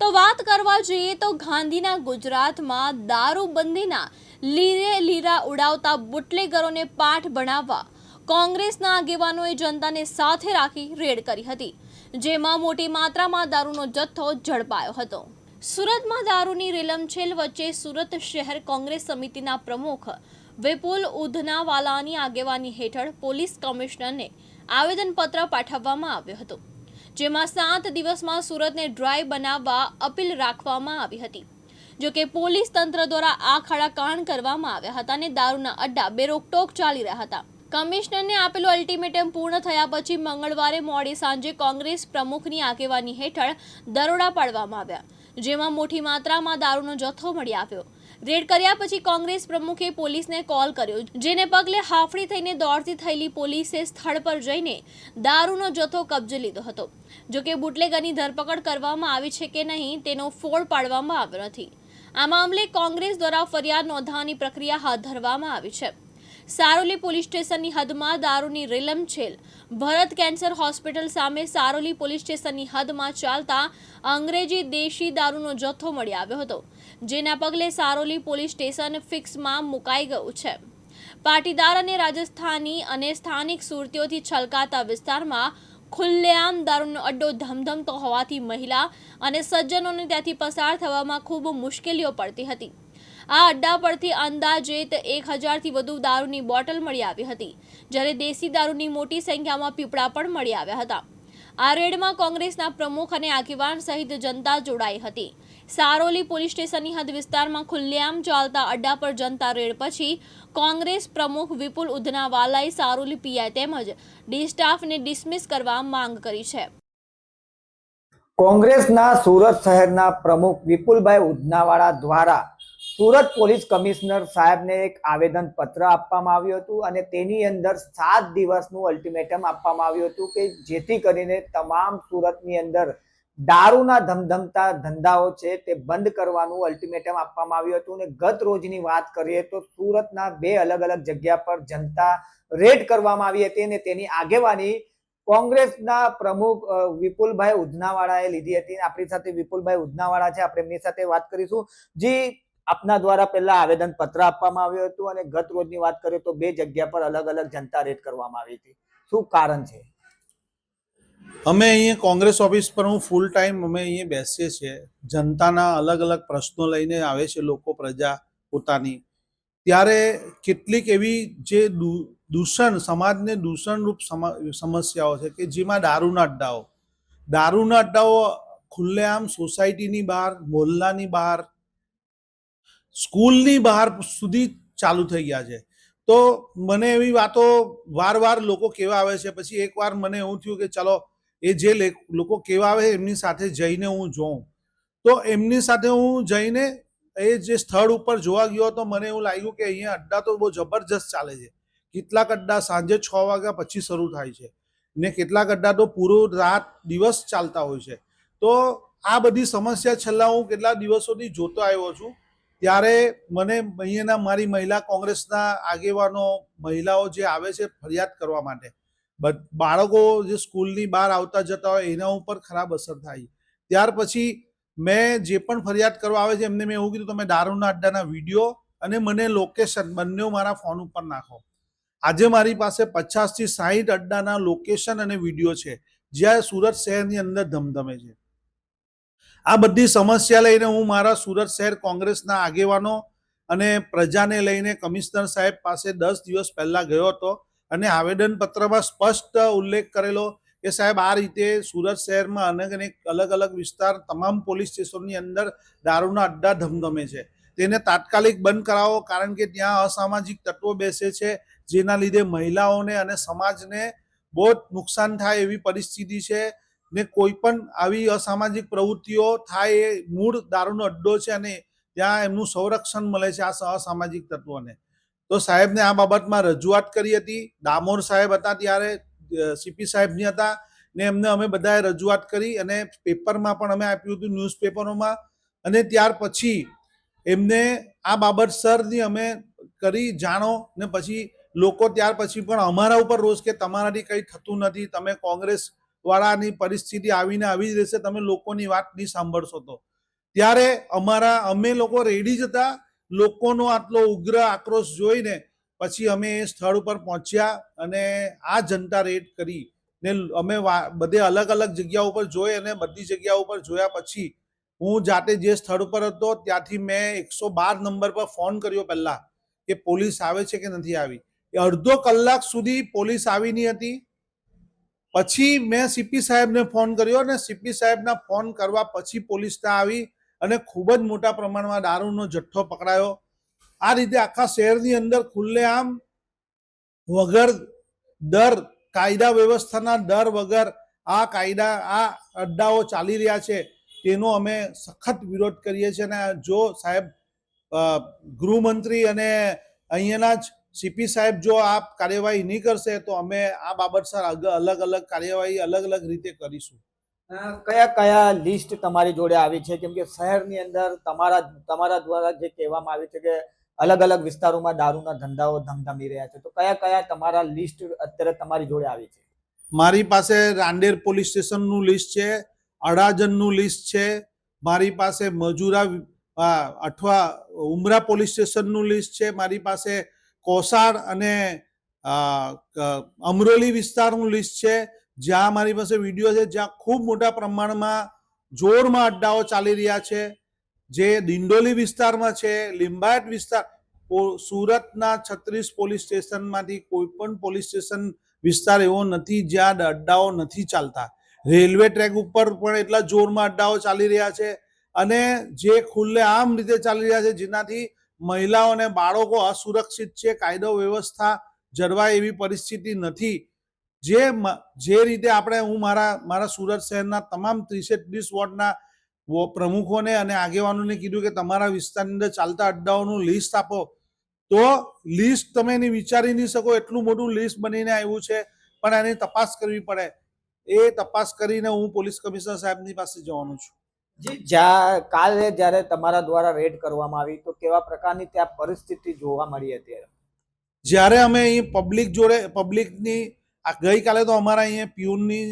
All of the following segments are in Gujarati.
તો વાત કરવા જઈએ તો ગાંધીના ગુજરાતમાં દારૂબંધીના લીરે લીરા ઉડાવતા બુટલેગરોને પાઠ ભણાવવા કોંગ્રેસના આગેવાનોએ જનતાને સાથે રાખી રેડ કરી હતી, જેમાં મોટી માત્રામાં દારૂનો જથ્થો ઝડપાયો હતો. સુરતમાં દારૂની રેલમછેલ વચ્ચે સુરત શહેર કોંગ્રેસ સમિતિના પ્રમુખ વિપુલ ઉધનાવાલાની આગેવાની હેઠળ પોલીસ કમિશનરને આવેદનપત્ર પાઠવવામાં આવ્યું હતું. જેમાં સાત દિવસમાં સુરતને ડ્રાય બનાવવા અપીલ રાખવામાં આવી હતી. જોકે પોલીસ તંત્ર દ્વારા આ ખાડા કાણ કરવામાં આવ્યા હતા અને દારૂના અડ્ડા બેરોકટોક ચાલી રહ્યા હતા. કમિશનરને આપેલું અલ્ટિમેટમ પૂર્ણ થયા પછી મંગળવારે મોડી સાંજે કોંગ્રેસ પ્રમુખની આગેવાની હેઠળ દરોડા પાડવામાં આવ્યા, જેમાં મોટી માત્રામાં દારૂનો જથ્થો મળી આવ્યો. રેડ કર્યા પછી કોંગ્રેસ પ્રમુખે પોલીસને કોલ કર્યો, જેને પગલે હાફડી થઈને દોડતી થયેલી પોલીસે સ્થળ પર જઈને દારૂનો જથ્થો કબજે લીધો હતો. જોકે બુટલેગરની ધરપકડ કરવામાં આવી છે કે નહીં, તેનો ફોડ પાડવામાં આવ્યો નથી. આ મામલે કોંગ્રેસ દ્વારા ફરિયાદ નોંધવાની પ્રક્રિયા હાથ ધરવામાં આવી છે. સારોલી પોલીસ સ્ટેશનની હદમાં દારૂની રેલમછેલ ભરત કેન્સર હોસ્પિટલ સામે સારોલી પોલીસ સ્ટેશનની હદમાં ચાલતા અંગ્રેજી દેશી દારૂનો જથ્થો મળી આવ્યો હતો. જેના પગલે સારોલી પોલીસ સ્ટેશન ફિક્સમાં મુકાઈ ગયું છે. પાટીદાર અને રાજસ્થાની અને સ્થાનિક સુરતીઓથી છલકાતા વિસ્તારમાં ખુલ્લેઆમ દારૂનો અડ્ડો ધમધમતો હોવાથી મહિલા અને સજ્જનોને ત્યાંથી પસાર થવામાં ખૂબ મુશ્કેલીઓ પડતી હતી. આ અડ્ડા પરથી અંદાજેત એક હજારથી વધુ દારૂની બોટલ મળી આવી હતી, જ્યારે દેશી દારૂની મોટી સંખ્યામાં પીપળા પણ મળી આવ્યા હતા. આ રેડમાં કોંગ્રેસના પ્રમુખ અને આગેવાન સહિત જનતા જોડાઈ હતી. સારોલી પોલીસ સ્ટેશનની હદ વિસ્તારમાં ખુલ્લેઆમ ચાલતા અડ્ડા પર જનતા રેડ પછી કોંગ્રેસ પ્રમુખ વિપુલ ઉધનાવાલાએ સારોલી પીઆઈ તેમજ ડી સ્ટાફને ડિસમિસ કરવા માંગ કરી છે. કોંગ્રેસના સુરત શહેરના પ્રમુખ વિપુલભાઈ ઉધનાવાળા દ્વારા સુરત પોલીસ કમિશનર સાહેબને એક આવેદન પત્ર આપવામાં આવ્યું હતું અને તેની અંદર સાત દિવસનું અલ્ટિમેટમ આપવામાં આવ્યું હતું કે જેથી કરીને તમામ સુરતની અંદર દારૂના ધમધમતા ધંધાઓ છે તે બંધ કરવાનું અલ્ટિમેટમ આપવામાં આવ્યું હતું અને ગત રોજની વાત કરીએ તો સુરતના બે અલગ અલગ જગ્યા પર જનતા રેડ કરવામાં આવી હતી અને તેની આગેવાની કોંગ્રેસના પ્રમુખ વિપુલભાઈ ઉધનાવાળાએ લીધી હતી આપણી સાથે વિપુલભાઈ ઉધનાવાળા છે, આપણે એમની સાથે વાત કરીશું. જે, આપના દ્વારા પહેલા આવેદન પત્ર આપવામાં આવ્યું હતું અને ગત રોજની વાત કરીએ તો બે જગ્યા પર અલગ અલગ જનતા રેડ કરવામાં આવી હતી. શું કારણ છે? અમે અહીંયા કોંગ્રેસ ઓફિસ પર હું ફૂલ ટાઈમ અમે અહીંયા બેસીએ છીએ. જનતાના અલગ અલગ પ્રશ્નો લઈને આવે છે લોકો પ્રજા પોતાની. ત્યારે કેટલીક એવી જે દૂષણ, સમાજને દૂષણરૂપ સમસ્યાઓ છે કે જેમાં દારૂના અડ્ડાઓ. દારૂના અડ્ડાઓ ખુલ્લેઆમ સોસાયટીની બહાર મોહલ્લાની બહાર, સ્કૂલની બહાર સુધી ચાલુ થઈ ગયા છે. તો મને એવી વાતો વાર વાર લોકો કેવા આવે છે. પછી એકવાર મને એવું થયું કે ચલો એ જે લોકો કેવા આવે એમની સાથે જઈને હું જોઉં. તો એમની સાથે હું જઈને એ જે સ્થળ ઉપર જોવા ગયો તો મને એવું લાગ્યું કે અહીંયા અડ્ડા તો બહુ જબરજસ્ત ચાલે છે. કેટલાક અડ્ડા સાંજે છ વાગ્યા પછી શરૂ થાય છે ને કેટલાક અડ્ડા તો પૂરો રાત દિવસ ચાલતા હોય છે. તો આ બધી સમસ્યા છેલ્લા હું કેટલા દિવસોથી જોતો આવ્યો છું. ત્યારે મને અહીંયાના મારી મહિલા કોંગ્રેસના આગેવાનો, મહિલાઓ જે આવે છે ફરિયાદ કરવા માટે બાળકો જે સ્કૂલની બહાર આવતા જતા હોય, એના ઉપર ખરાબ અસર થાય ત્યાર પછી મેં જે પણ ફરિયાદ કરવા આવે છે, એમને મેં એવું કીધું, તમે દારૂના અડ્ડાના વીડિયો અને મને લોકેશન બંને મારા ફોન ઉપર નાખો. આજે મારી પાસે પચાસથી સાહીઠ અડ્ડાના લોકેશન અને વીડિયો છે, જ્યાં સુરત શહેરની અંદર ધમધમે છે. આ બધી સમસ્યા લઈને હું મારા સુરત શહેર કોંગ્રેસના આગેવાનો અને પ્રજાને લઈને કમિશનર સાહેબ પાસે દસ દિવસ પહેલાં ગયો હતો. અને આવેદનપત્રમાં સ્પષ્ટ ઉલ્લેખ કરેલો કે સાહેબ, આ રીતે સુરત શહેરમાં અનેક અનેક અલગ અલગ વિસ્તાર તમામ પોલીસ સ્ટેશનની અંદર દારૂના અડ્ડા ધમધમે છે. તેને તાત્કાલિક બંધ કરાવો કારણ કે ત્યાં અસામાજિક તત્વો બેસે છે, જેના લીધે મહિલાઓને અને સમાજને બહુ જ નુકસાન થાય એવી પરિસ્થિતિ છે ને કોઈ પણ આવી અસામાજિક પ્રવૃત્તિઓ થાય એ મૂળ દારૂનો અડ્ડો છે અને ત્યાં એમનું સંરક્ષણ મળે છે આ અસામાજિક તત્વોને. તો સાહેબને આ બાબતમાં રજૂઆત કરી હતી. ડામોર સાહેબ હતા ત્યારે સીપી સાહેબની હતા ને એમને અમે બધાએ રજૂઆત કરી અને પેપરમાં પણ અમે આપ્યું હતું ન્યૂઝપેપરોમાં. અને ત્યાર પછી એમને આ બાબત સરની અમે કરી જાણો ને પછી લોકો ત્યાર પછી પણ અમારા ઉપર રોજ કે તમારાથી કંઈ થતું નથી. તમે કોંગ્રેસ વાળાની પરિસ્થિતિ આવીને આવી જ રહેશે, તમે લોકોની વાત નહીં સાંભળશો તો. ત્યારે અમારા, અમે લોકો રેડી જ હતા લોકોનો આટલો ઉગ્ર આક્રોશ જોઈને પછી અમે એ સ્થળ ઉપર પહોંચ્યા અને આ જનતા રેડ કરી ને અમે બધે અલગ અલગ જગ્યા ઉપર જોઈ અને બધી જગ્યા ઉપર જોયા પછી હું જાતે જે સ્થળ ઉપર હતો ત્યાંથી મેં એકસો બાર નંબર પર ફોન કર્યો પહેલા કે પોલીસ આવે છે કે નથી આવી. એ અડધો કલાક સુધી પોલીસ આવી નહીં હતી. પછી મેં સીપી સાહેબને ફોન કર્યો અને સીપી સાહેબના ફોન કરવા પછી પોલીસ ત્યાં આવી અને ખૂબ જ મોટા પ્રમાણમાં દારૂનો જથ્થો પકડાયો. આ રીતે આખા શહેરની અંદર ખુલ્લેઆમ વગર દર કાયદા વ્યવસ્થાના દર વગર આ કાયદા, આ અડ્ડાઓ ચાલી રહ્યા છે, તેનો અમે સખત વિરોધ કરીએ છીએ. અને જો સાહેબ ગૃહમંત્રી અને અહીંયાના જ સીપી સાહેબ જો આ કાર્યવાહી નહીં કરશે, તો અમે આ બાબત સર અગ- અલગ અલગ કાર્યવાહી અલગ અલગ રીતે કરીશું. કયા કયા લિસ્ટ તમારી જોડે આવી છે? કેમ કે શહેરની અંદર તમારા તમારા દ્વારા જે કહેવામાં આવ્યું છે કે અલગ અલગ વિસ્તારોમાં દારૂના ધંધાઓ ધમધમી રહ્યા છે. તો કયા કયા તમારા લિસ્ટ અત્યારે તમારી જોડે આવી છે? મારી પાસે રાંદેર પોલીસ સ્ટેશનનું લિસ્ટ છે, અડાજનનું લિસ્ટ છે, મારી પાસે મજુરા અથવા ઉમરા પોલીસ સ્ટેશનનું લિસ્ટ છે, મારી પાસે કોસાર અને અમરોલી વિસ્તારનું લિસ્ટ છે જ્યાં મારી પાસે વીડિયો છે, જ્યાં ખૂબ મોટા પ્રમાણમાં જોરમાં અડ્ડાઓ ચાલી રહ્યા છે, જે દિંડોલી વિસ્તારમાં છે, લિંબાયત વિસ્તાર સુરતના છત્રીસ પોલીસ સ્ટેશનમાંથી કોઈ પણ પોલીસ સ્ટેશન વિસ્તાર એવો નથી જ્યાં અડ્ડાઓ નથી ચાલતા. રેલવે ટ્રેક ઉપર પણ એટલા જોરમાં અડ્ડાઓ ચાલી રહ્યા છે અને જે ખુલ્લે આમ રીતે ચાલી રહ્યા છે, જેનાથી મહિલાઓ અને બાળકો અસુરક્ષિત છે, કાયદો વ્યવસ્થા જળવાય એવી પરિસ્થિતિ નથી. જે જે રીતે આપણે હું મારા મારા સુરત શહેરના તમામ ત્રીસે ત્રીસ વોર્ડના પ્રમુખોને અને આગેવાનોને કીધું કે તમારા વિસ્તારની અંદર ચાલતા અડ્ડાઓનું લિસ્ટ આપો. તો લિસ્ટ તમે એની વિચારી નહીં શકો એટલું મોટું લિસ્ટ બનીને આવ્યું છે પણ એની તપાસ કરવી પડે. એ તપાસ કરીને હું પોલીસ કમિશનર સાહેબની પાસે જવાનું છું. જી જ્યાં કાલે જ્યારે તમારા દ્વારા રેડ કરવામાં આવી તો કેવા પ્રકારની ત્યાં પરિસ્થિતિ જોવા મળી હતી? જ્યારે અમે અહીં પબ્લિક જોડે પબ્લિકની આ ગઈકાલે તો અમારા અહીંયા પ્યુનની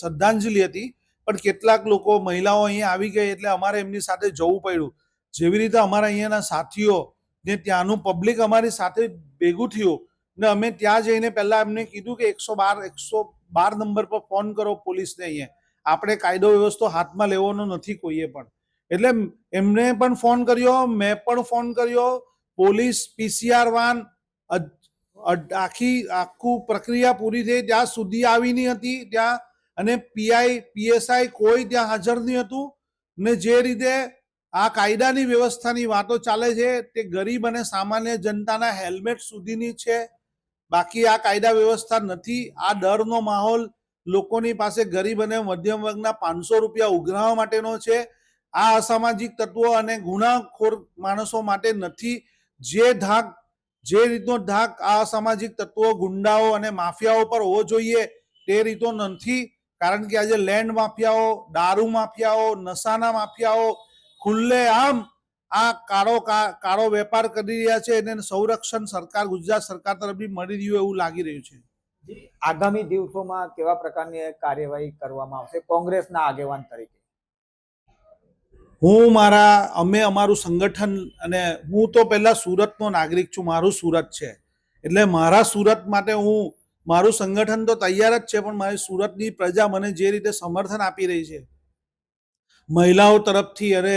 શ્રદ્ધાંજલિ હતી, પણ કેટલાક લોકો, મહિલાઓ અહીંયા આવી ગઈ એટલે અમારે એમની સાથે જવું પડ્યું. જેવી રીતે અમારા અહીંયાના સાથીઓ ને ત્યાંનું પબ્લિક અમારી સાથે ભેગું થયું ને અમે ત્યાં જઈને પહેલાં એમને કીધું કે એકસો બાર એકસો બાર નંબર પર ફોન કરો પોલીસને અહીંયા. આપણે કાયદો વ્યવસ્થો હાથમાં લેવાનો નથી કોઈએ પણ. એટલે એમને પણ ફોન કર્યો, મેં પણ ફોન કર્યો. પોલીસ, પીસીઆર વાન આખી, આખું પ્રક્રિયા પૂરી થઈ, ત્યાં સુધી આવી નહીં હતી, ત્યાં અને પીઆઈ પીએસઆઈ કોઈ ત્યાં હાજર નહીં હતું, ને જે રીતે આ કાયદાની વ્યવસ્થાની વાતો ચાલે છે, તે ગરીબ અને સામાન્ય જનતાના હેલ્મેટ સુધીની છે, બાકી આ કાયદા વ્યવસ્થા નથી, આ ડરનો માહોલ લોકોની પાસે ગરીબ અને મધ્યમ વર્ગના પાંચસો રૂપિયા ઉઘરાવવા માટેનો છે, આ અસામાજિક તત્વો અને ગુનાખોર માણસો માટે નથી, જે ધાક જે રીતનો ધાક આ સામાજિક તત્વો, ગુંડાઓ અને માફિયાઓ પર હોવો જોઈએ તે રીતો નથી. કારણ કે આજે લેન્ડ માફિયાઓ, દારૂ માફિયાઓ, નશાના માફિયાઓ, ખુલ્લે આમ આ કાળો કાળો વેપાર કરી રહ્યા છે એને સંરક્ષણ સરકાર, ગુજરાત સરકાર તરફથી મળી રહ્યું એવું લાગી રહ્યું છે. આગામી દિવસોમાં કેવા પ્રકારની કાર્યવાહી કરવામાં આવશે? કોંગ્રેસના આગેવાન તરીકે. હું મારા, અમે અમારું સંગઠન અને હું તો પહેલાં સુરતનો નાગરિક છું, મારું સુરત છે. એટલે મારા સુરત માટે હું, મારું સંગઠન તો તૈયાર જ છે, પણ મારી સુરતની પ્રજા મને જે રીતે સમર્થન આપી રહી છે. મહિલાઓ તરફથી અને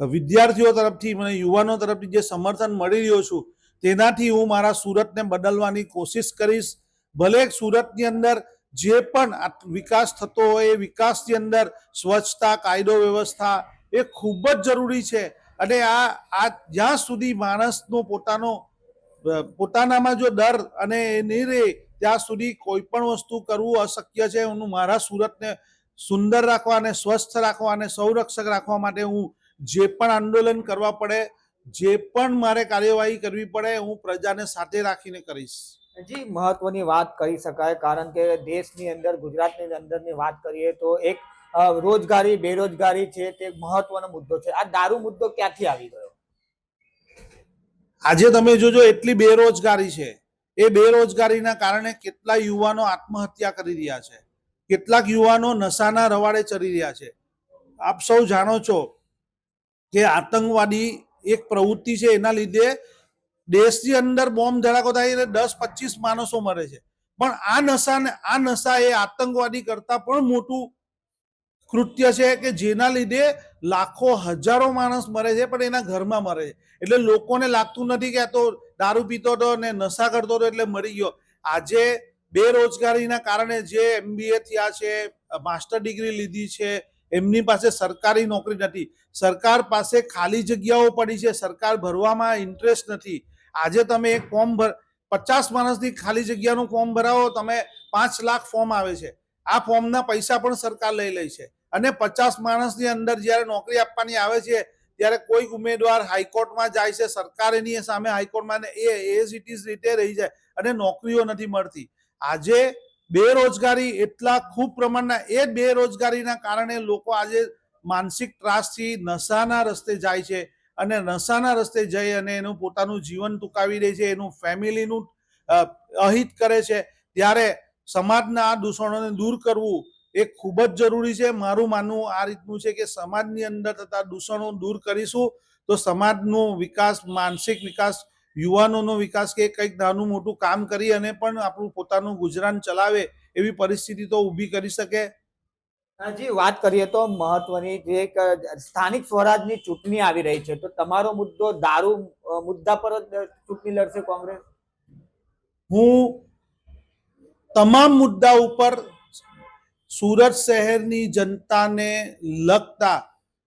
વિદ્યાર્થીઓ તરફથી મને, યુવાનો તરફથી જે સમર્થન મળી રહ્યો છું, તેનાથી હું મારા સુરતને બદલવાની કોશિશ કરીશ. ભલે સુરતની અંદર જે પણ વિકાસ થતો હોય, એ વિકાસની અંદર સ્વચ્છતા કાયદો વ્યવસ્થા એ ખૂબ જ જરૂરી છે. અને આ આ જ્યાં સુધી માણસનો પોતાનો પોતાનામાં જો ડર અને એ નહીં રહે, ત્યાં સુધી કોઈ પણ વસ્તુ કરવું અશક્ય છે. હું મારા સુરતને સુંદર રાખવા અને સ્વસ્થ રાખવા અને સંરક્ષક રાખવા માટે હું જે પણ આંદોલન કરવા પડે, જે પણ મારે કાર્યવાહી કરવી પડે, હું પ્રજાને સાથે રાખીને કરીશ. જી મહત્વની વાત કરી શકાય, કારણ કે દેશની અંદર, ગુજરાતની અંદરની વાત કરીએ તો એક રોજગારી, બેરોજગારી છે તે મહત્વનો મુદ્દો છે. આ દારૂ મુદ્દો ક્યાંથી આવી ગયો? આજે તમે જોજો એટલી બેરોજગારી છે. એ બેરોજગારીના કારણે કેટલા યુવાનો આત્મહત્યા કરી રહ્યા છે. કેટલાક યુવાનો નશાના રવાડે ચડી રહ્યા છે. આપ સૌ જાણો છો કે આતંકવાદી એક પ્રવૃત્તિ છે એના લીધે દેશની અંદર બોમ્બ ધડાકો થાય એટલે દસ, પચીસ માણસો મરે છે. પણ આ નશાને, આ નશા એ આતંકવાદી કરતા પણ મોટું કૃત્ય છે કે જેના લીધે લાખો હજારો માણસ મરે છે, પણ એના ઘરમાં મરે છે. એટલે લોકોને લાગતું નથી કે આ તો દારૂ પીતો હતો ને નશા કરતો હતો એટલે મરી ગયો. આજે બેરોજગારીના કારણે જે એમબીએ થયા છે, માસ્ટર ડિગ્રી લીધી છે, એમની પાસે સરકારી નોકરી નથી. સરકાર પાસે ખાલી જગ્યાઓ પડી છે, સરકાર ભરવામાં ઇન્ટરેસ્ટ નથી. આજે તમે એક ફોર્મ ભર, પચાસ માણસની ખાલી જગ્યાનું ફોર્મ ભરાવો, તમે પાંચ લાખ ફોર્મ આવે છે. આ ફોર્મના પૈસા પણ સરકાર લઈ લે છે. અને પચાસ માણસની અંદર જ્યારે નોકરી આપવાની આવે છે, ત્યારે કોઈક ઉમેદવાર હાઈકોર્ટમાં જાય છે, સરકાર એની સામે હાઈકોર્ટમાં એ એઝ ઇટ ઇઝ રીતે રહી જાય અને નોકરીઓ નથી મળતી. આજે બેરોજગારી એટલા ખૂબ પ્રમાણના, એ બેરોજગારીના કારણે લોકો આજે માનસિક ત્રાસથી નશાના રસ્તે જાય છે અને નશાના રસ્તે જઈ અને એનું પોતાનું જીવન ટૂંકાવી દે છે, એનું ફેમિલીનું અહિત કરે છે. ત્યારે સમાજના આ દૂષણોને દૂર કરવું એ ખૂબ જ જરૂરી છે. મારું માનવું આ રીતનું છે કે સમાજની અંદર થતા દૂષણો દૂર કરીશું તો સમાજનો વિકાસ માનસિક વિકાસ યુવાનોનો વિકાસ કે કંઈક નાનું મોટું કામ કરી અને પણ આપણું પોતાનું ગુજરાન ચલાવે એવી પરિસ્થિતિ તો ઊભી કરી શકે. જી વાત કરીએ તો મહત્વની જે એક સ્થાનિક સ્વરાજની ચૂંટણી આવી રહી છે તો તમારો મુદ્દો દારૂ મુદ્દા પર જ ચૂંટણી લડશે કોંગ્રેસ? હું તમામ મુદ્દા ઉપર સુરત શહેરની જનતાને લગતા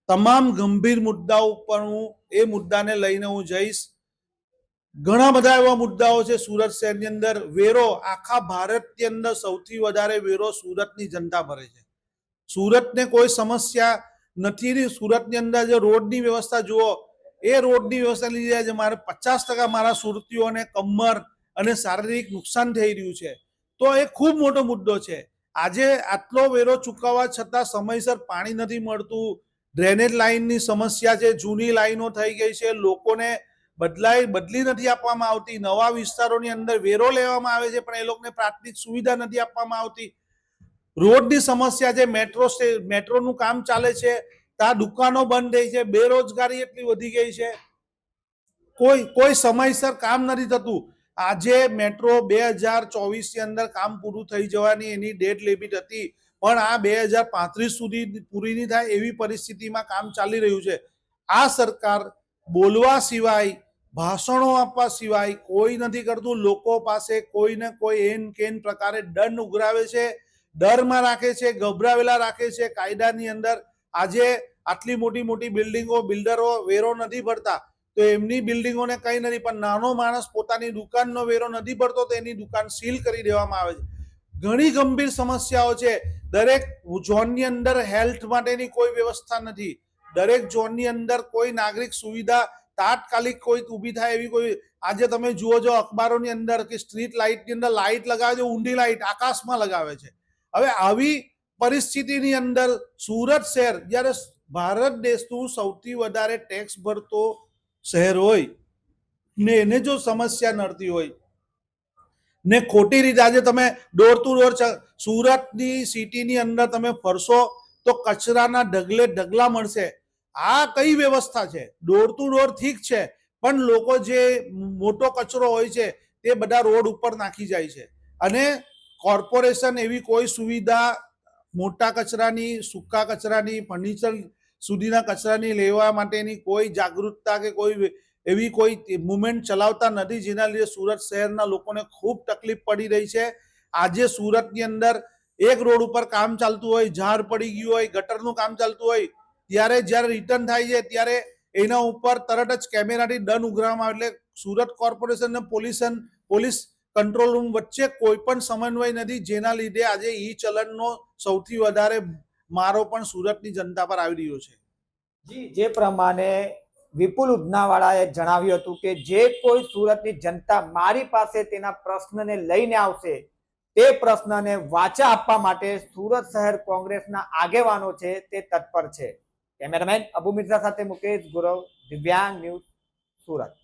તમામ ગંભીર મુદ્દાઓ ઉપર હું એ મુદ્દાને લઈને હું જઈશ. ઘણા બધા એવા મુદ્દાઓ છે સુરત શહેરની અંદર. વેરો, આખા ભારતની અંદર સૌથી વધારે વેરો સુરતની જનતા ભરે છે. સુરતને કોઈ સમસ્યા નથી રહી. સુરતની અંદર જે રોડની વ્યવસ્થા જુઓ, એ રોડની વ્યવસ્થા લીધે આજે મારે પચાસ ટકા મારા સુરતીઓને કમર અને શારીરિક નુકસાન થઈ રહ્યું છે. તો એ ખૂબ મોટો મુદ્દો છે. આજે આટલો વેરો ચૂકવવા છતાં સમયસર પાણી નથી મળતું. ડ્રેનેજ લાઇનની સમસ્યા છે, જૂની લાઈનો થઈ ગઈ છે, લોકોને બદલાઈ, બદલી નથી આપવામાં આવતી. નવા વિસ્તારોની અંદર વેરો લેવામાં આવે છે, પણ એ લોકોને પ્રાથમિક સુવિધા નથી આપવામાં આવતી. રોડની સમસ્યા છે, મેટ્રો મેટ્રોનું કામ ચાલે છે ત્યાં દુકાનો બંધ થઈ છે, બેરોજગારી એટલી વધી ગઈ છે. કોઈ કોઈ સમયસર કામ નથી થતું. આજે મેટ્રો બે હજાર ચોવીસની અંદર કામ પૂરું થઈ જવાની એની ડેટ લિમિટ હતી. પણ આ બે હજાર પાંત્રીસ સુધી પૂરી નહીં થાય એવી પરિસ્થિતિમાં કામ ચાલી રહ્યું છે. આ સરકાર બોલવા સિવાય, ભાષણો આપવા સિવાય કોઈ નથી કરતું. લોકો પાસે કોઈ ને કોઈ એન કેન પ્રકારે દંડ ઉઘરાવે છે, ડરમાં રાખે છે, ગભરાવેલા રાખે છે. કાયદાની અંદર આજે આટલી મોટી મોટી બિલ્ડિંગો, બિલ્ડરો વેરો નથી ભરતા. તો એમની બિલ્ડિંગોને કંઈ નથી, પણ નાનો માણસ પોતાની દુકાનનો વેરો નથી ભરતો તો એની દુકાન સીલ કરી દેવામાં આવે છે. ઘણી ગંભીર સમસ્યાઓ છે. દરેક ઝોનની અંદર હેલ્થ માટેની કોઈ વ્યવસ્થા નથી. દરેક ઝોનની અંદર કોઈ નાગરિક સુવિધા તાત્કાલિક કોઈ ઊભી થાય એવી કોઈ, આજે તમે જુઓ છો અખબારોની અંદર કે સ્ટ્રીટ લાઇટની અંદર લાઇટ લગાવે છે, ઊંડી લાઇટ આકાશમાં લગાવે છે. હવે આવી પરિસ્થિતિની અંદર સુરત શહેર, જ્યારે ભારત દેશનું સૌથી વધારે ટેક્સ ભરતો શહેર હોય, ને એને જો સમસ્યા નડતી હોય, ને ખોટી રીતે આજે તમે ડોર ટુ ડોર સુરતની સિટીની અંદર તમે ફરશો, તો કચરાના ઢગલે ઢગલા મળશે. આ કઈ વ્યવસ્થા છે? ડોર ટુ ડોર ઠીક છે, પણ લોકો જે મોટો કચરો હોય છે, તે બધા રોડ ઉપર નાખી જાય છે. અને કોર્પોરેશન એવી કોઈ સુવિધા, મોટા કચરાની, સૂકા કચરાની, ફર્નિચર સુધીના કચરાની લેવા માટેની કોઈ જાગૃતતા કે કોઈ એવી કોઈ મુવમેન્ટ ચલાવતા નથી, જેના લીધે સુરત શહેરના લોકોને ખૂબ તકલીફ પડી રહી છે. આજે સુરતની અંદર એક રોડ ઉપર કામ ચાલતું હોય, ઝાડ પડી ગયું હોય, ગટરનું કામ ચાલતું હોય, ત્યારે જ્યારે રિટર્ન થાય છે, ત્યારે એના ઉપર તરત જ કેમેરાથી દંડ ઉઘરાવવામાં એટલે સુરત કોર્પોરેશન અને પોલીસન પોલીસ કંટ્રોલ રૂમ વચ્ચે કોઈ પણ સમન્વય નથી, જેના લીધે આજે ઈ ચલણનો સૌથી વધારે મારો પણ સુરતની જનતા પર આવી રહ્યો છે. જી, જે પ્રમાણે વિપુલ ઉધનાવાળાએ જણાવ્યું હતું કે જે કોઈ સુરતની જનતા મારી પાસે તેના પ્રશ્નને લઈને આવશે, તે પ્રશ્નને વાચા આપવા માટે સુરત શહેર કોંગ્રેસના આગેવાનો છે તે તત્પર છે. કેમેરામેન અબુ મિર્ઝા સાથે મુકેશ ગુરવ, દિવ્યાંગ ન્યૂઝ સુરત.